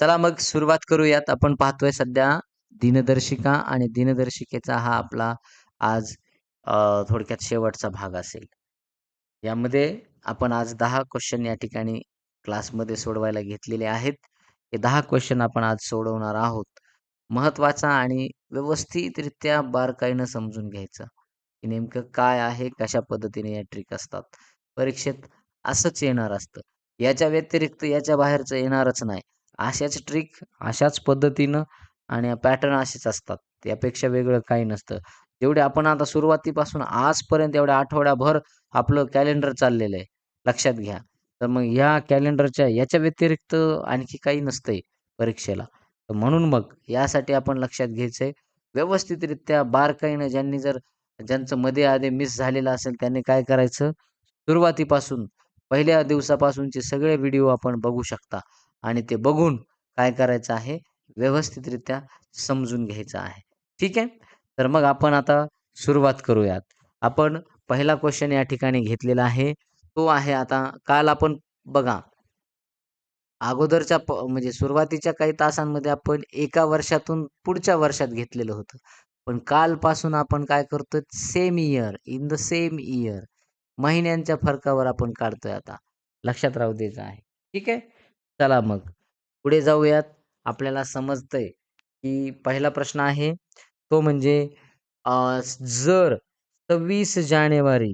चला मग सुरुवात करूयात. आपण पाहतोय सध्या दिनदर्शिका आणि दिनदर्शिकेचा हा आपला आज थोडक्यात शेवटचा भाग असेल. यामध्ये आपण आज दहा क्वेश्चन या ठिकाणी क्लासमध्ये सोडवायला घेतलेले आहेत. हे दहा क्वेश्चन आपण आज सोडवणार आहोत. महत्त्वाचा आणि व्यवस्थितरित्या बारकाईनं समजून घ्यायचं, की नेमकं काय आहे, कशा पद्धतीने या ट्रिक असतात. परीक्षेत असंच येणार असतं. याच्या व्यतिरिक्त याच्या बाहेरचं येणारच नाही. अशाच ट्रिक, अशाच पद्धतीनं आणि पॅटर्न असेच असतात. त्यापेक्षा वेगळं काही नसतं. जेवढे आपण आता सुरुवातीपासून आजपर्यंत एवढ्या आठवड्याभर आपलं कॅलेंडर चाललेलं आहे. लक्षात घ्या. तर मग ह्या कॅलेंडरच्या याच्या व्यतिरिक्त आणखी काही नसतंय परीक्षेला. तर म्हणून मग यासाठी आपण लक्षात घ्यायचंय, व्यवस्थितरित्या बारकाईनं ज्यांनी जर ज्यांचं मध्ये आधी मिस झालेलं असेल त्यांनी काय करायचं, सुरुवातीपासून पहिल्या दिवसापासूनचे सगळे व्हिडिओ आपण बघू शकता आणि ते बघून काय करायचं आहे, व्यवस्थितरित्या समजून घ्यायचं आहे. ठीक आहे? तर मग आपण आता सुरुवात करूयात. आपण पहिला क्वेश्चन या ठिकाणी घेतलेला आहे. तो आहे आता काल आपण बघा अगोदरच्या म्हणजे सुरुवातीच्या काही तासांमध्ये आपण एका वर्षातून पुढच्या वर्षात घेतलेलं होतं. पण कालपासून आपण काय करतोय same year, in the same year महिन्यांच्या फरकावर आपण काढतोय आता. लक्षात राहू द्यायचं आहे. ठीक आहे? चला मग पुढे जाऊयात. आपल्याला समजतंय, की पहिला प्रश्न आहे तो म्हणजे जर 26 जानेवारी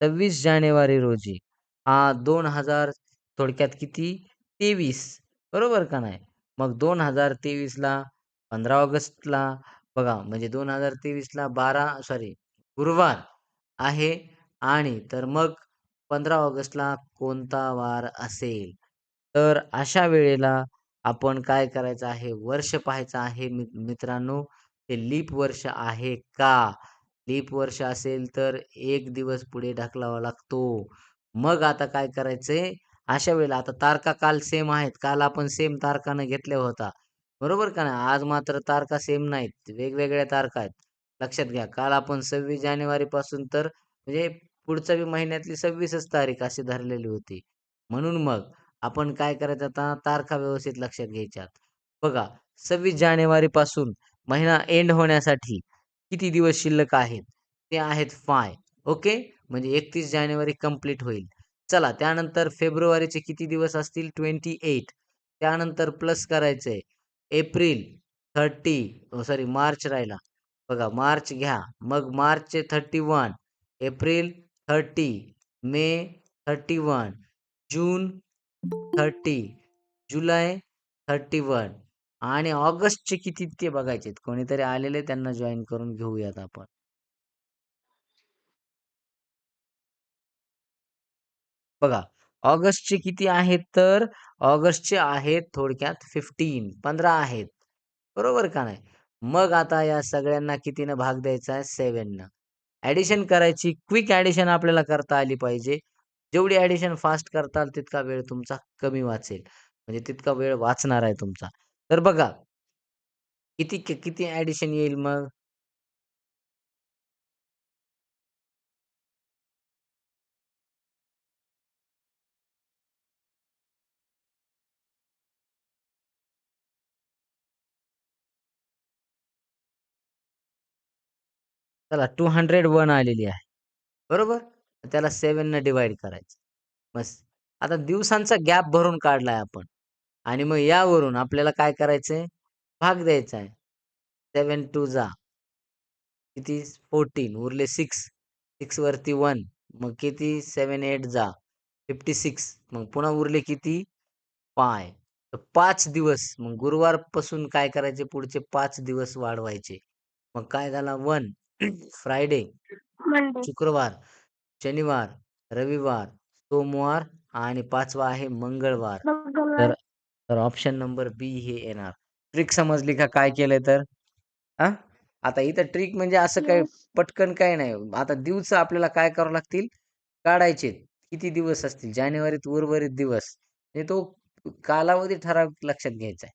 26 जानेवारी रोजी हा दोन हजार थोडक्यात किती 23 बरोबर का नाही? मग दोन हजार तेवीसला पंधरा ऑगस्टला बघा म्हणजे दोन हजार तेवीसला बारा सॉरी गुरुवार आहे आणि तर मग 15 ऑगस्टला कोणता वार असेल? तर अशा वेळेला आपण काय करायचं आहे, वर्ष पाहायचं आहे मि मित्रांनो, ते लीप वर्ष आहे का? लीप वर्ष असेल तर एक दिवस पुढे ढकलावा लागतो. मग आता काय करायचंय, अशा वेळेला आता तारखा काल सेम आहेत. काल आपण सेम तारखानं घेतल्या होता. बरोबर का नाही? आज मात्र तारखा सेम नाहीत. वेगवेगळ्या तारखा आहेत. लक्षात घ्या. काल आपण सव्वीस जानेवारी पासून तर म्हणजे पुढच्या बी महिन्यातली 26च तारीख अशी धरलेली होती. म्हणून मग आपण काय करायचं आता तारखा व्यवस्थित लक्षात घ्यायच्यात. बघा सव्वीस जानेवारी पासून महिना एंड होण्यासाठी किती दिवस शिल्लक आहेत? ते आहेत फाय ओके. म्हणजे 31 जानेवारी कंप्लीट होईल. चला त्यानंतर फेब्रुवारीचे किती दिवस असतील 28 त्यानंतर प्लस करायचंय एप्रिल 30 सॉरी मार्च राहिला. बघा मार्च घ्या. मग मार्चचे 31 एप्रिल 30 मे 31 जून 30 जुलै 31 आणि ऑगस्टचे किती ते बघायचेत. कोणीतरी आलेले त्यांना जॉईन करून घेऊयात आपण. बघा ऑगस्टचे किती आहेत तर ऑगस्टचे आहेत थोडक्यात 15 15 आहेत. बरोबर का नाही? मग आता या सगळ्यांना कितीनं भाग द्यायचा आहे 7 ऍडिशन करायची. क्विक ऍडिशन आपल्याला करता आली पाहिजे. जेवढी ॲडिशन फास्ट करताल तितका वेळ तुमचा कमी वाचेल. म्हणजे तितका वेळ वाचणार आहे तुमचा. तर बघा किती किती ॲडिशन येईल मग? चला 201 आलेली आहे. बरोबर? त्याला 7 नं डिव्हाईड करायचं. बस. आता दिवसांचा गॅप भरून काढलाय आपण. आणि मग यावरून आपल्याला काय करायचंय, भाग द्यायचा आहे. 7 टू जा. किती? 14 उरले 6 6 वरती 1 मग किती? 7 8 जा. 56 मग पुन्हा उरले किती? 5 तर 5 दिवस. मग गुरुवारपासून काय करायचे? पुढचे 5 दिवस वाढवायचे. मग काय झाला? 1 फ्रायडे. शुक्रवार, शनिवार, रविवार, सोमवार आणि 5वा आहे मंगळवार. तर तर ऑप्शन नंबर बी हे येणार. ट्रिक समजली का काय केलंय तर? हां? आता इथं ट्रिक म्हणजे असं काही. पटकन काही नाही. आता दिवस आपल्याला काय करावं लागतील, काढायचेत. किती दिवस असतील? जानेवारीत उर्वरित दिवस. म्हणजे तो कालावधी ठराविक लक्षात घ्यायचा आहे.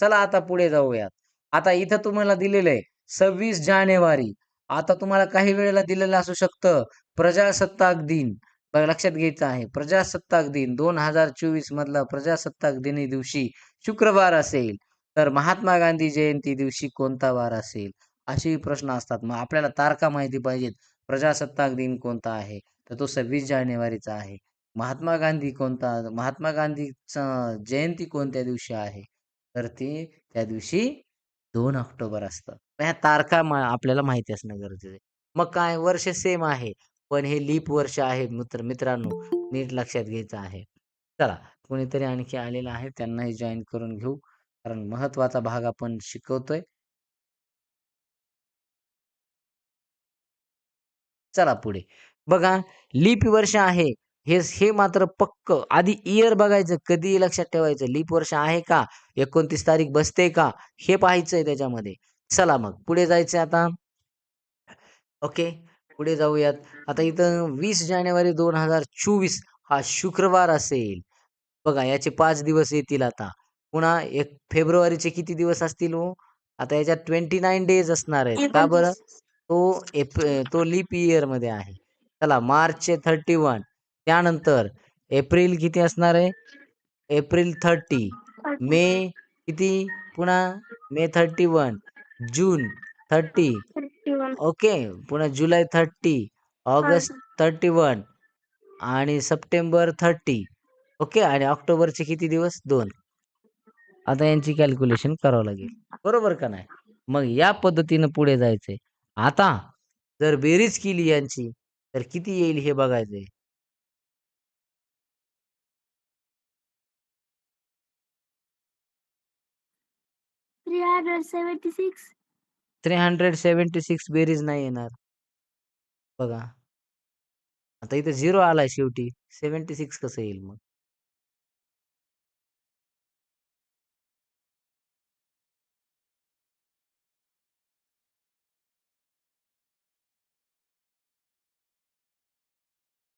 चला आता पुढे जाऊयात. आता इथं तुम्हाला दिलेलं आहे 26 जानेवारी. आता तुम्हाला काही वेळेला दिलेलं असू शकतं. प्रजासत्ताक दिन. लक्षात घ्यायचं आहे. प्रजासत्ताक दिन दोन हजार चोवीस मधला प्रजासत्ताक दिनी दिवशी शुक्रवार असेल तर महात्मा गांधी जयंती दिवशी कोणता वार असेल? असे प्रश्न असतात. मग आपल्याला तारखा माहिती पाहिजेत. प्रजासत्ताक दिन कोणता आहे? तर तो सव्वीस जानेवारीचा आहे. महात्मा गांधी कोणता? महात्मा गांधी जयंती कोणत्या दिवशी आहे? तर ती त्या दिवशी दोन ऑक्टोबर असतं. ह्या तारखा आपल्याला माहिती असणं गरजेचं आहे. मग काय वर्ष सेम आहे पण हे लीप वर्ष आहे मित्र मित्रांनो नीट लक्षात घ्यायचं आहे. चला कोणीतरी आणखी आलेलं आहे त्यांनाही जॉईन करून घेऊ कारण महत्त्वाचा भाग आपण शिकवतोय. चला पुढे. बघा लीप वर्ष आहे हे हे मात्र पक्क आधी इयर बघायचं कधी लक्षात ठेवायचं लीप वर्ष आहे का एकोणतीस तारीख बसते का हे पाहायचंय त्याच्यामध्ये. चला मग पुढे जायचं आता. ओके पुढे जाऊयात. आता इथं वीस जानेवारी दोन हजार चोवीस हा शुक्रवार असेल. बघा याचे पाच दिवस येतील आता. पुन्हा एक फेब्रुवारीचे किती दिवस असतील हो? आता याच्यात ट्वेंटी नाईन डेज असणार आहेत. का बरं? तो एप तो लीप इयरमध्ये आहे. चला मार्चचे थर्टी वन. त्यानंतर एप्रिल किती असणार आहे? April thirty. मे किती? पुन्हा May thirty one. June thirty. Okay पुन्हा July thirty August thirty one आणि सप्टेंबर थर्टी. ओके आणि ऑक्टोबरचे किती दिवस? दोन. आता यांची कॅल्क्युलेशन करावं लागेल. बरोबर का नाही? मग या पद्धतीनं पुढे जायचंय. आता जर बेरीज केली यांची तर किती येईल हे बघायचंय. Hundred seventy six three hundred seventy six बेरीज नाही येणार. बघा. आता इथे झिरो आलाय शेवटी. सेव्हन्टी सिक्स कसं येईल मग?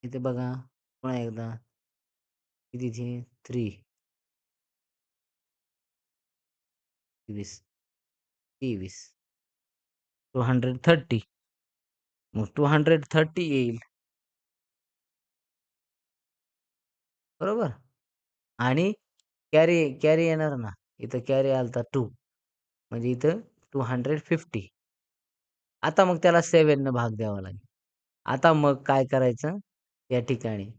इथे बघा. पुन्हा एकदा. किती थ्री वीस तेवीस. Two hundred thirty. मग टू हंड्रेड थर्टी येईल. बरोबर? आणि कॅरी कॅरी येणार ना? इथं कॅरी आलता टू. म्हणजे इथं टू हंड्रेड फिफ्टी. आता मग त्याला सेव्हन भाग द्यावा लागेल. आता मग काय करायचं? या ठिकाणी.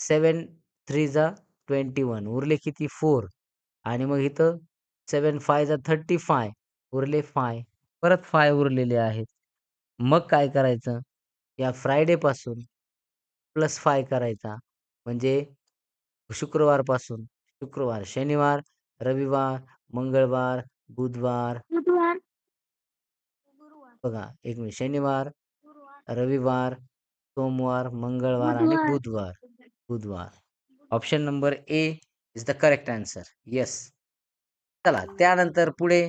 सेवन थ्री जा ट्वेंटी वन. उरले किती? फोर. आणि मग इथं सेवन फाय जा थर्टी फाय. उरले फाय. परत फाय उरलेले आहेत. मग काय करायचं? या फ्रायडे पासून प्लस फाय करायचा. म्हणजे शुक्रवारपासून. शुक्रवार शनिवार रविवार मंगळवार बुधवार. बुधवार. बघा एक मिनिट. शनिवार रविवार सोमवार मंगळवार आणि बुधवार. बुधवार. बुधवार. Option number A is the correct answer yes चला त्यानंतर पुढे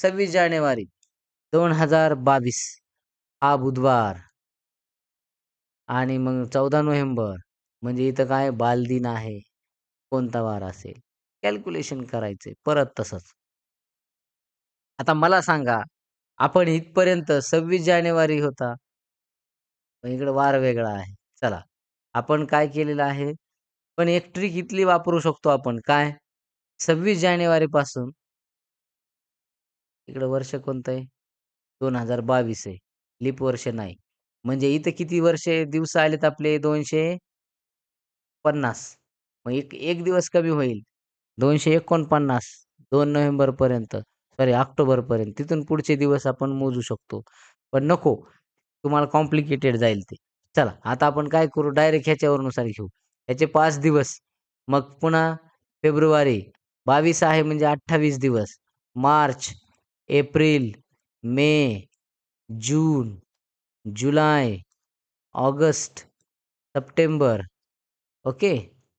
सव्वीस जानेवारी दोन हजार बावीस हा बुधवार. आणि मग चौदा नोव्हेंबर म्हणजे इथं काय बालदिन आहे कोणता वार असेल? कॅल्क्युलेशन करायचंय परत तसंच. आता मला सांगा आपण इथपर्यंत सव्वीस जानेवारी होता इकडे वार वेगळा आहे. चला आपण काय केलेलं आहे? पण एक ट्रिक इथली वापरू शकतो आपण काय? सव्वीस जानेवारी पासून इकडे वर्ष कोणतं आहे? दोन हजार बावीस आहे. लीप वर्ष नाही. म्हणजे इथं किती वर्षे दिवस आलेत आपले? दोनशे पन्नास. मग एक एक दिवस कमी होईल. दोनशे एकोणपन्नास दोन नोव्हेंबर पर्यंत. सॉरी ऑक्टोबर पर्यंत. तिथून पुढचे दिवस आपण मोजू शकतो. पण नको. तुम्हाला कॉम्प्लिकेटेड जाईल ते. चला आता आपण काय करू? डायरेक्ट ह्याच्यावरनुसार घेऊ. ह्याचे पाच दिवस. मग पुन्हा फेब्रुवारी. बावीस आहे म्हणजे अठ्ठावीस दिवस. March. April May June July August September okay?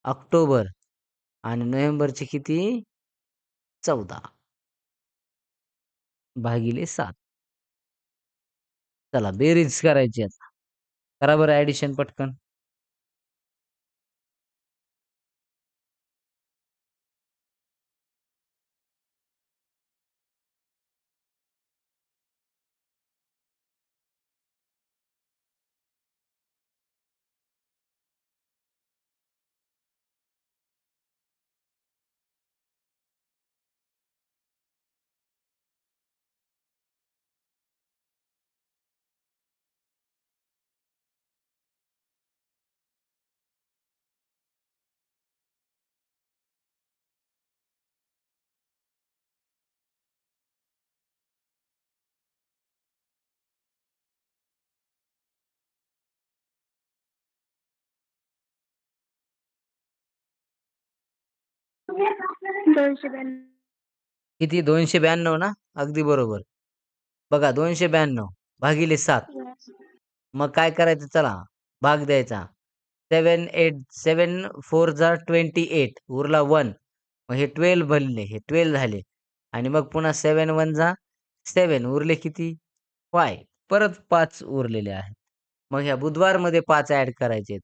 October आणि नोव्हेंबरचे किती? चौदा. भागिले सात. चला बेरीज करायची आता. करा बरं ऍडिशन पटकन. दोनशे ब्याण्णव. किती? दोनशे ब्याण्णव ना? अगदी बरोबर. बघा दोनशे ब्याण्णव भागिले सात. मग काय करायचं? चला भाग द्यायचा. सेवन एट सेवन फोर जा ट्वेंटी एट उरला वन. मग हे ट्वेल्व बनले हे ट्वेल्व झाले. आणि मग पुन्हा सेवन वन जा. सेवन उरले किती? फाय. परत पाच उरलेले आहेत. मग ह्या बुधवारमध्ये पाच ॲड करायचे आहेत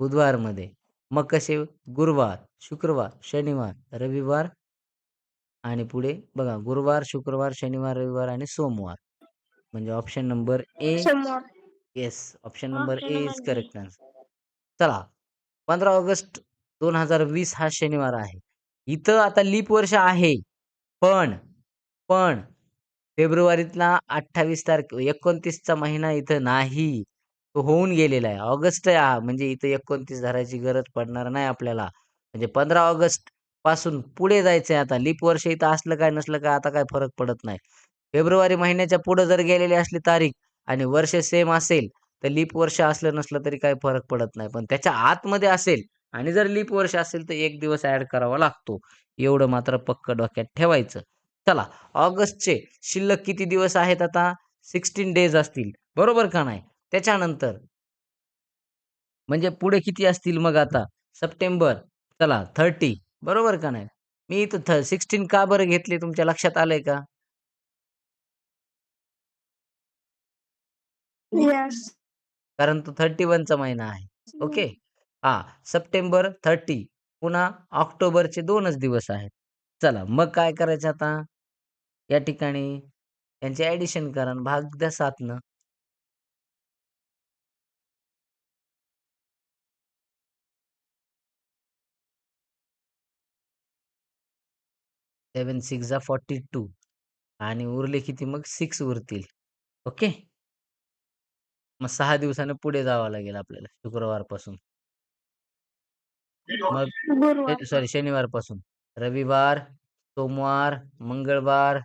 बुधवारमध्ये. मग कसे? गुरुवार शुक्रवार शनिवार रविवार आणि पुढे बघा गुरुवार शुक्रवार शनिवार रविवार आणि सोमवार. म्हणजे ऑप्शन नंबर ए समोर yes option number A is. Correct answer चला पंधरा ऑगस्ट दोन हजार वीस हा शनिवार आहे. इथं आता लीप वर्ष आहे. पण पण फेब्रुवारीतला अठ्ठावीस तारखे एकोणतीसचा महिना इथं नाही. तो होऊन गेलेला आहे. ऑगस्ट आहे हा म्हणजे इथं एकोणतीस धरायची गरज पडणार नाही आपल्याला. म्हणजे पंधरा ऑगस्टपासून पुढे जायचंय आता. लीप वर्ष इथं असलं काय नसलं काय आता काय फरक पडत नाही. फेब्रुवारी महिन्याच्या पुढे जर गेलेली असली तारीख आणि वर्ष सेम असेल तर लीप वर्ष असलं नसलं तरी काही फरक पडत नाही. पण त्याच्या आतमध्ये असेल आणि जर लीप वर्ष असेल तर एक दिवस ऍड करावा लागतो. एवढं मात्र पक्क डोक्यात ठेवायचं. चला ऑगस्टचे शिल्लक किती दिवस आहेत आता? सिक्स्टीन डेज असतील. बरोबर का नाही? त्याच्यानंतर म्हणजे पुढे किती असतील मग आता? सप्टेंबर. चला थर्टी. बरोबर का नाही? मी इथं सिक्स्टीन का बरं घेतले? तुमच्या लक्षात आलंय का? यस कारण तो थर्टी वनचा महिना आहे. ओके? हा सप्टेंबर थर्टी. पुन्हा ऑक्टोबरचे दोनच दिवस आहेत. चला मग काय करायचं आता? या ठिकाणी. यांचे ऍडिशन करा भाग द्या सातनं. सेवन सिक्स जा फॉर्टी टू आणि उरले किती मग सिक्स उरतील. ओके? मग सहा दिवसानं पुढे जावं लागेल आपल्याला शुक्रवारपासून. मग सॉरी शनिवारपासून रविवार सोमवार मंगळवार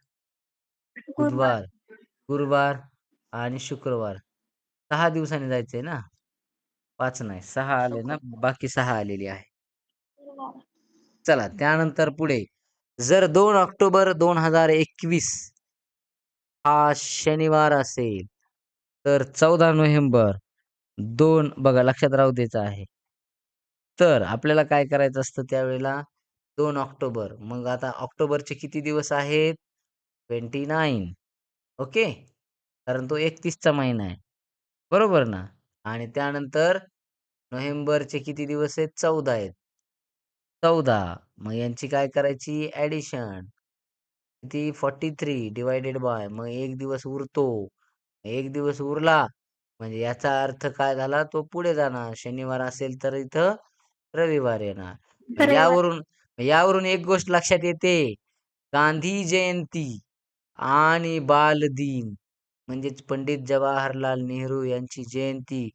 बुधवार गुरुवार आणि शुक्रवार. सहा दिवसांनी जायचंय ना? पाच नाही सहा आले ना? बाकी सहा आलेली आहे. चला त्यानंतर पुढे. जर दोन ऑक्टोबर दोन हजार एकवीस हा शनिवार असेल तर चौदा नोव्हेंबर दोन बघा लक्षात राहू द्यायचं आहे. तर आपल्याला काय करायचं असतं त्यावेळेला? दोन ऑक्टोबर. मग आता ऑक्टोबरचे किती दिवस आहेत? Twenty nine. ओके? कारण तो एकतीसचा महिना आहे. बरोबर ना? आणि त्यानंतर नोव्हेंबरचे किती दिवस आहेत? चौदा आहेत. चौदा. मग यांची काय करायची? ऍडिशन किती फॉर्टी थ्री डिवायडेड बाय मग एक दिवस उरतो. एक दिवस उरला. म्हणजे याचा अर्थ काय झाला? तो पुढे जाणार. शनिवार असेल तर इथं रविवार येणार. रविवार. यावरून यावरून एक गोष्ट लक्षात येते. गांधी जयंती आणि बाल दिन. म्हणजेच पंडित जवाहरलाल नेहरू यांची जयंती.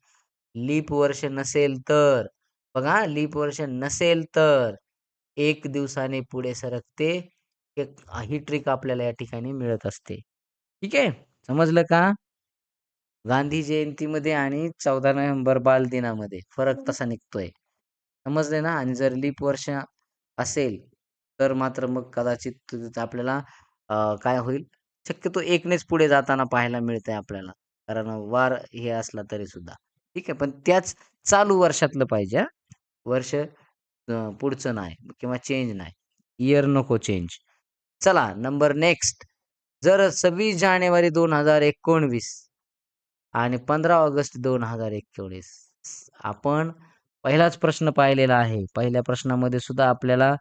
लीप वर्ष नसेल तर. बघा लीप वर्ष नसेल तर एक दिवसाने पुढे सरकते. एक ही ट्रिक आपल्याला या ठिकाणी मिळत असते. ठीक आहे? समजलं का? गांधी जयंतीमध्ये आणि चौदा नोव्हेंबर बाल दिनामध्ये फरक तसा निघतोय. समजले ना? आणि जर लीप वर्ष असेल तर मात्र मग कदाचित आपल्याला काय होईल? शक्यतो एकनेच पुढे जाताना पाहायला मिळतंय आपल्याला. कारण वार हे असला तरी सुद्धा. ठीक आहे? पण त्याच चालू वर्षातलं पाहिजे. वर्ष पुढचं नाही किंवा चेंज नाही. इयर नको चेंज चला नंबर नेक्स्ट जर सव्वीस जानेवारी दोन हजार एकोणवीस आणि पंधरा ऑगस्ट दोन हजार एकोणीस आपण पहिलाच प्रश्न पाहिलेला आहे. पहिल्या प्रश्नामध्ये सुद्धा आपल्याला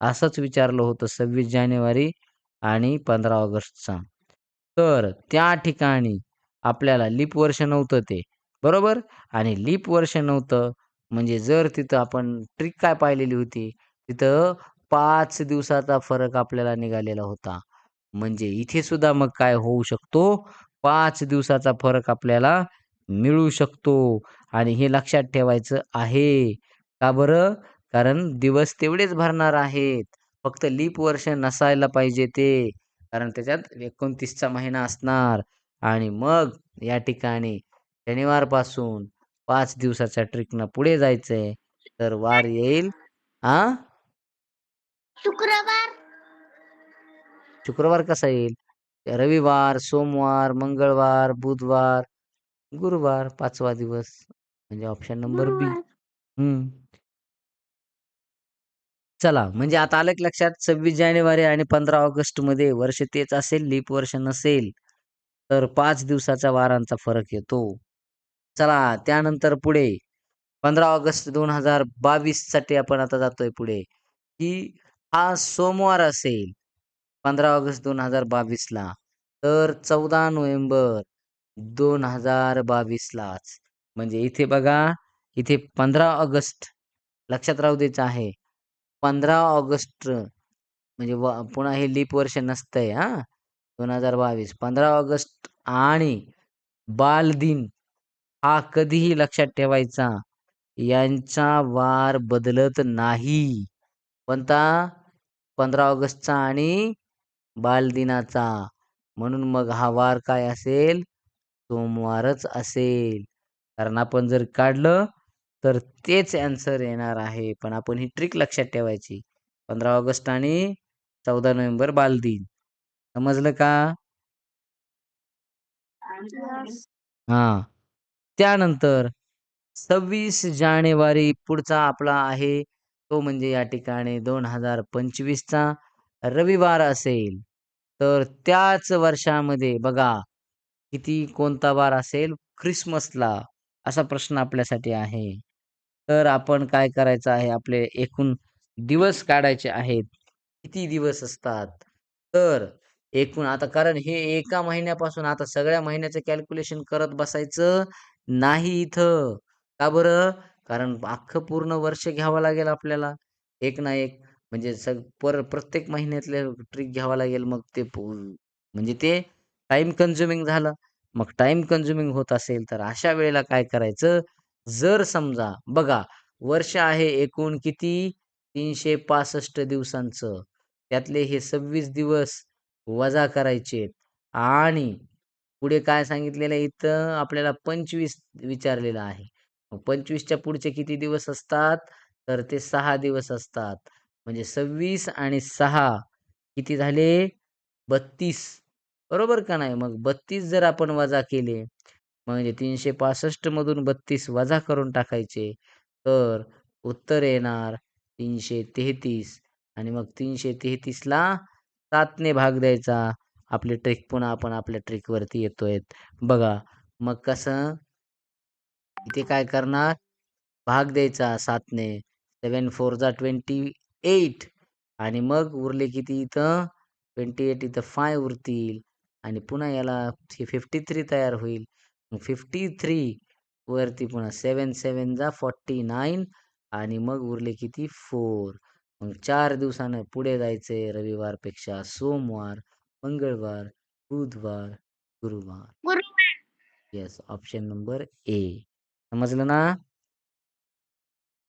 असंच विचारलं होतं सव्वीस जानेवारी आणि पंधरा ऑगस्टचा. तर त्या ठिकाणी आपल्याला लीप वर्ष नव्हतं ते. बरोबर? आणि लीप वर्ष नव्हतं म्हणजे जर तिथं आपण ट्रिक काय पाहिलेली होती तिथं पाच दिवसाचा फरक आपल्याला निघालेला होता. म्हणजे इथे सुद्धा मग काय होऊ शकतो? पाच दिवसाचा फरक आपल्याला मिळू शकतो. आणि हे लक्षात ठेवायचं आहे. का बरं? कारण दिवस तेवढेच भरणार आहेत. फक्त लीप वर्ष नसायला पाहिजे ते. कारण त्याच्यात एकोणतीसचा महिना असणार. आणि मग या ठिकाणी शनिवारपासून पाच दिवसाच्या ट्रिकनं पुढे जायचंय. तर वार येईल. आ? शुक्रवार. शुक्रवार कसा येईल? रविवार सोमवार मंगळवार बुधवार गुरुवार पाचवा दिवस. म्हणजे ऑप्शन नंबर बी हम्म. चला म्हणजे आता आलं लक्षात सव्वीस जानेवारी आणि पंधरा ऑगस्टमध्ये वर्ष तेच असेल लीप वर्ष नसेल. तर पाच दिवसाचा वारांचा फरक येतो. चला त्यानंतर पुढे. पंधरा ऑगस्ट दोन हजार बावीससाठी आपण आता जातोय पुढे. की हा सोमवार असेल पंधरा ऑगस्ट दोन हजार बावीसला तर चौदा नोव्हेंबर दोन हजार बावीसलाच म्हणजे इथे बघा इथे पंधरा ऑगस्ट लक्षात राहू द्यायचं आहे. पंधरा ऑगस्ट म्हणजे पुन्हा हे लीप वर्ष नसतंय हा. दोन हजार बावीस पंधरा ऑगस्ट आणि बाल दिन हा कधीही लक्षात ठेवायचा. यांचा वार बदलत नाही. कोणता? पंधरा ऑगस्टचा आणि बालदिनाचा. म्हणून मग हा वार काय असेल? सोमवारच असेल. कारण आपण जर काढलं तर तेच अँसर येणार आहे. पण आपण ही ट्रिक लक्षात ठेवायची. पंधरा ऑगस्ट आणि चौदा नोव्हेंबर बालदिन. समजलं का. हा. त्यानंतर सव्वीस जानेवारी पुढचा आपला आहे. तो म्हणजे या ठिकाणी दोन हजार पंचवीसचा रविवार असेल. तर त्याच वर्षामध्ये बघा किती कोणता वार असेल? ख्रिसमसला असा प्रश्न आपल्यासाठी आहे. तर आपण काय करायचं आहे? आपले एकूण दिवस काढायचे आहेत. किती दिवस असतात? तर एकूण आता कारण हे एका महिन्यापासून आता सगळ्या महिन्याचं कॅल्क्युलेशन करत बसायचं. नाही इथं. का बरं? कारण अख्खं पूर्ण वर्ष घ्यावं लागेल आपल्याला. एक ना एक. म्हणजे सग पर प्रत्येक महिन्यातले ट्रिक घ्यावा लागेल. मग ते म्हणजे ते टाइम कन्झ्युमिंग झालं. मग टाइम कन्झ्युमिंग होत असेल तर अशा वेळेला काय करायचं? जर समजा बघा वर्ष आहे एकूण किती? तीनशे पासष्ट दिवसांचं. त्यातले हे सव्वीस दिवस वजा करायचे. आणि पुढे काय सांगितलेलं आहे? इथं आपल्याला पंचवीस विचारलेलं आहे. मग पंचवीसच्या पुढचे किती दिवस असतात? तर ते सहा दिवस असतात. म्हणजे सव्वीस आणि सहा किती झाले? बत्तीस. बरोबर का नाही? मग बत्तीस जर आपण वजा केले म्हणजे तीनशे पासष्ट मधून बत्तीस वजा करून टाकायचे तर उत्तर येणार तीनशे तेहतीस. आणि मग तीनशे तेहतीसला सातने भाग द्यायचा. आपली ट्रिक पुन्हा आपण आपल्या ट्रिकवरती येतोय. बघा मग कसं? इथे काय करणार? भाग द्यायचा सातने. सेवन फोर जा ट्वेंटी एट. आणि मग उरले किती इथं? ट्वेंटी एट इथं फाय उरतील. आणि पुन्हा याला फिफ्टी थ्री तयार होईल. मग फिफ्टी थ्री वरती पुन्हा सेवन सेवन जा फॉर्टी नाईन. आणि मग उरले किती? फोर. मग चार दिवसानं पुढे जायचंय रविवारपेक्षा सोमवार. मंगळवार बुधवार गुरुवार. गुरुवार. येस ऑप्शन नंबर ए समजलं ना?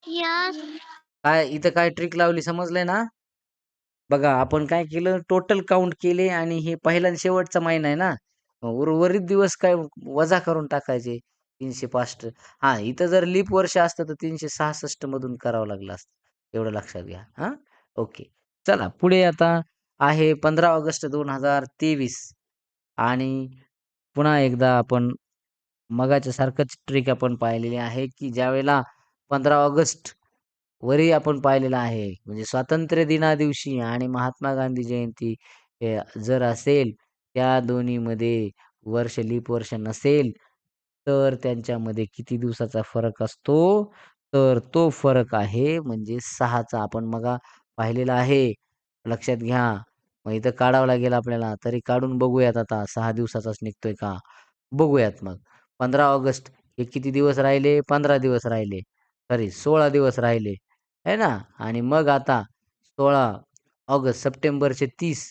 यस काय इथं काय ट्रिक लावली समजलंय ना? बघा आपण काय केलं? टोटल काउंट केले आणि हे पहिला आणि शेवटचा महिना आहे ना? उर्वरित दिवस काय वजा करून टाकायचे? तीनशे पासष्ट. हा इथं जर लीप वर्ष असतं तर तीनशे सहासष्ट मधून करावं लागलं असतं. एवढं लक्षात घ्या. हा? ओके चला पुढे आता. आहे पंधरा ऑगस्ट दोन हजार तेवीस. आणि पुन्हा एकदा आपण मगाच्या सारखंच ट्रिक आपण पाहिलेली आहे की ज्यावेळेला पंधरा ऑगस्ट वरी आपण पाहिलेलं आहे म्हणजे स्वातंत्र्य दिना दिवशी आणि महात्मा गांधी जयंती हे जर असेल त्या दोन्हीमध्ये वर्ष लीप वर्ष नसेल तर त्यांच्यामध्ये किती दिवसाचा फरक असतो? तर तो फरक आहे म्हणजे सहाचा. आपण मगा पाहिलेला आहे. लक्षात घ्या. मग इथं काढावं लागेल आपल्याला. तरी काढून बघूयात आता सहा दिवसाचाच निघतोय का? बघूयात मग. पंधरा ऑगस्ट हे किती दिवस राहिले? पंधरा दिवस राहिले. सॉरी सोळा दिवस राहिले. है ना? आणि मग आता सोळा ऑगस्ट सप्टेंबरचे तीस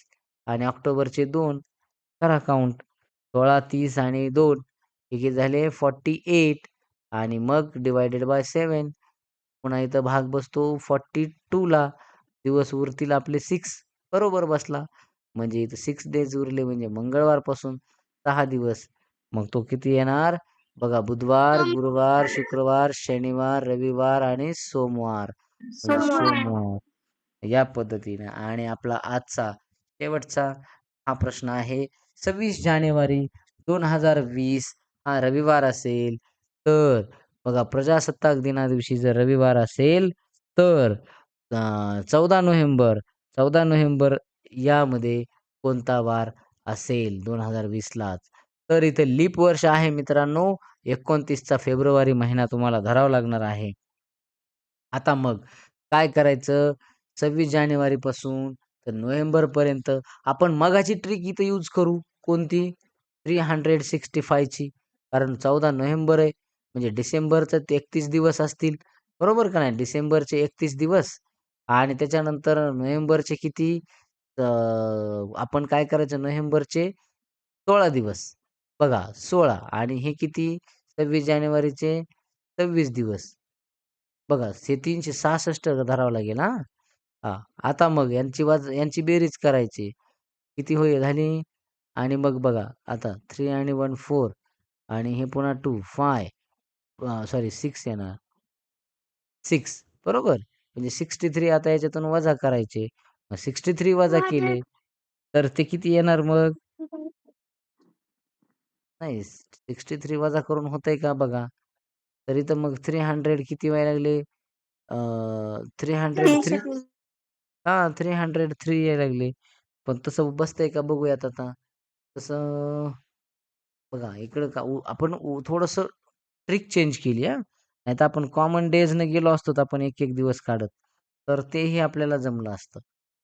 आणि ऑक्टोबरचे दोन. करा काउंट सोळा तीस आणि दोन. हे किती झाले? फॉर्टी एट आणि मग डिवायडेड बाय सेवन पुन्हा इथं भाग बसतो फॉर्टी टूला दिवस उरतील आपले सिक्स बरोबर बसला. म्हणजे इथं सिक्स डेज उरले म्हणजे मंगळवारपासून सहा दिवस. मग तो किती येणार? बघा बुधवार गुरुवार शुक्रवार शनिवार रविवार आणि सोमवार. म्हणजे सोमवार. सोमवार. या पद्धतीने. आणि आपला आजचा शेवटचा हा प्रश्न आहे सव्वीस जानेवारी दोन हजार वीस हा रविवार असेल तर बघा प्रजासत्ताक दिना दिवशी जर रविवार असेल तर चौदा नोव्हेंबर चौदा नोव्हेंबर यामध्ये कोणता वार असेल? दोन हजार वीसलाच तर इथे लीप वर्ष आहे मित्रांनो. एकोणतीसचा फेब्रुवारी महिना तुम्हाला धरावा लागणार आहे. आता मग काय करायचं? सव्वीस जानेवारीपासून तर नोव्हेंबरपर्यंत आपण मगाची ट्रिक इथं यूज करू. कोणती? थ्री हंड्रेड सिक्स्टी फायची कारण चौदा नोव्हेंबर आहे. म्हणजे डिसेंबरचं ते एकतीस दिवस असतील. बरोबर का नाही? डिसेंबरचे एकतीस दिवस. आणि त्याच्यानंतर नोव्हेंबरचे किती? अं, आपण काय करायचं? नोव्हेंबरचे सोळा दिवस. बघा सोळा आणि हे किती? सव्वीस जानेवारीचे सव्वीस दिवस. बघा हे तीनशे सहासष्ट धरावं लागेल हा? हा आता मग यांची वाज यांची बेरीज करायची. किती होईल झाली? आणि मग बघा आता थ्री आणि वन फोर आणि हे पुन्हा टू फाय सॉरी सिक्स येणार. सिक्स बरोबर? म्हणजे सिक्स्टी थ्री आता याच्यातून वजा करायचे. सिक्स्टी थ्री वजा केले तर ते किती येणार मग? नाही सिक्स्टी थ्री वजा करून होतंय का बघा. तरी तर मग थ्री हंड्रेड किती व्हायला लागले? थ्री हंड्रेड थ्री हा थ्री हंड्रेड थ्री यायला लागले. पण तसं बसतंय का बघूयात आता. तसं बघा इकडं का आपण थोडंसं ट्रिक चेंज केली हा. नाही तर आपण कॉमन डेजनं गेलो असतो तर आपण एक एक दिवस काढत. तर तेही आपल्याला जमलं असतं.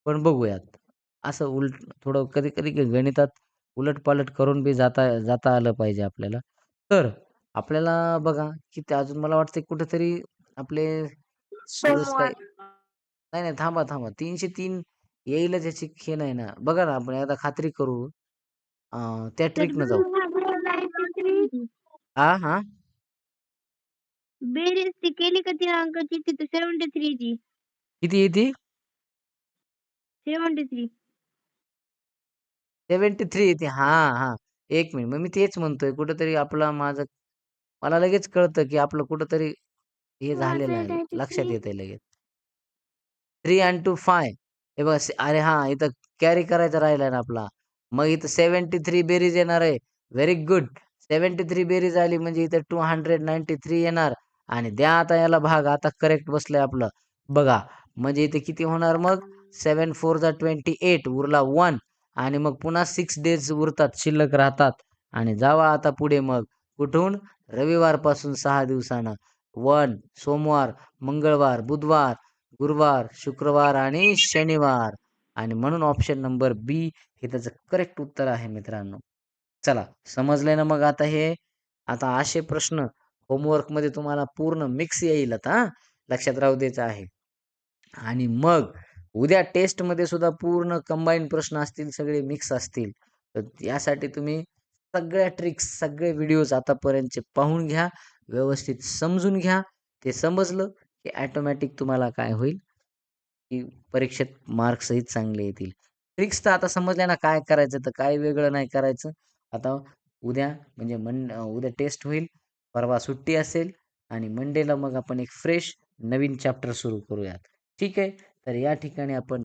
पण बघूयात. असं उलट थोडं कधी कधी गणितात उलटपालट करून बी जाता जाता आलं पाहिजे आपल्याला. तर आपल्याला बघा की ते अजून मला वाटतं कुठेतरी आपले नाही नाही थांबा थांबा. तीनशे तीन येईलच याची हे नाही ना. बघा ना आपण एकदा खात्री करू. अं, त्या ट्रिकनं जाऊ. हा हा? बेरीज ती केली का ती अंकाची तिथे सेव्हन्टी थ्री ची. किती येते सेव्हन्टी थ्री सेव्हन्टी थ्री येते हा हा. एक मिनिट मग मी तेच म्हणतोय कुठंतरी आपलं माझं मला लगेच कळतं की आपलं कुठंतरी हे झालेलं आहे. लक्षात येत आहे लगेच. थ्री अँड टू फाय हे बघा से- अरे हा इथं कॅरी करायचा राहिला ना आपला. मग इथं सेव्हन्टी थ्री बेरीज येणार आहे. व्हेरी गुड सेव्हन्टी थ्री बेरीज आली म्हणजे इथं टू हंड्रेड नाईन्टी थ्री येणार. आणि द्या आता याला भाग. आता करेक्ट बसलंय आपलं. बघा म्हणजे इथे किती होणार मग? सेवन फोर जा ट्वेंटी एट उरला वन आणि मग पुन्हा सिक्स डेज उरतात शिल्लक राहतात. आणि जावा आता पुढे मग. कुठून? रविवारपासून सहा दिवसानं. वन सोमवार मंगळवार बुधवार गुरुवार शुक्रवार आणि शनिवार. आणि म्हणून ऑप्शन नंबर बी हे त्याचं करेक्ट उत्तर आहे मित्रांनो. चला समजलंय ना मग आता हे? आता असे प्रश्न होमवर्कमध्ये तुम्हाला पूर्ण मिक्स येईल आता लक्षात राहू द्यायचं आहे. आणि मग उद्या टेस्टमध्ये सुद्धा पूर्ण कंबाईन प्रश्न असतील सगळे मिक्स असतील. तर यासाठी तुम्ही सगळ्या ट्रिक्स सगळे व्हिडिओज आतापर्यंतचे पाहून घ्या व्यवस्थित समजून घ्या. ते समजलं की ॲटोमॅटिक तुम्हाला काय होईल? की परीक्षेत मार्क्सही चांगले येतील. ट्रिक्स तर आता समजल्या ना काय करायचं तर काय वेगळं नाही करायचं. आता उद्या म्हणजे मन उद्या टेस्ट होईल. परवा सुट्टी असेल आणि मंडेला मग आपण एक फ्रेश नवीन चॅप्टर सुरू करूयात. ठीक आहे? तर या ठिकाणी आपण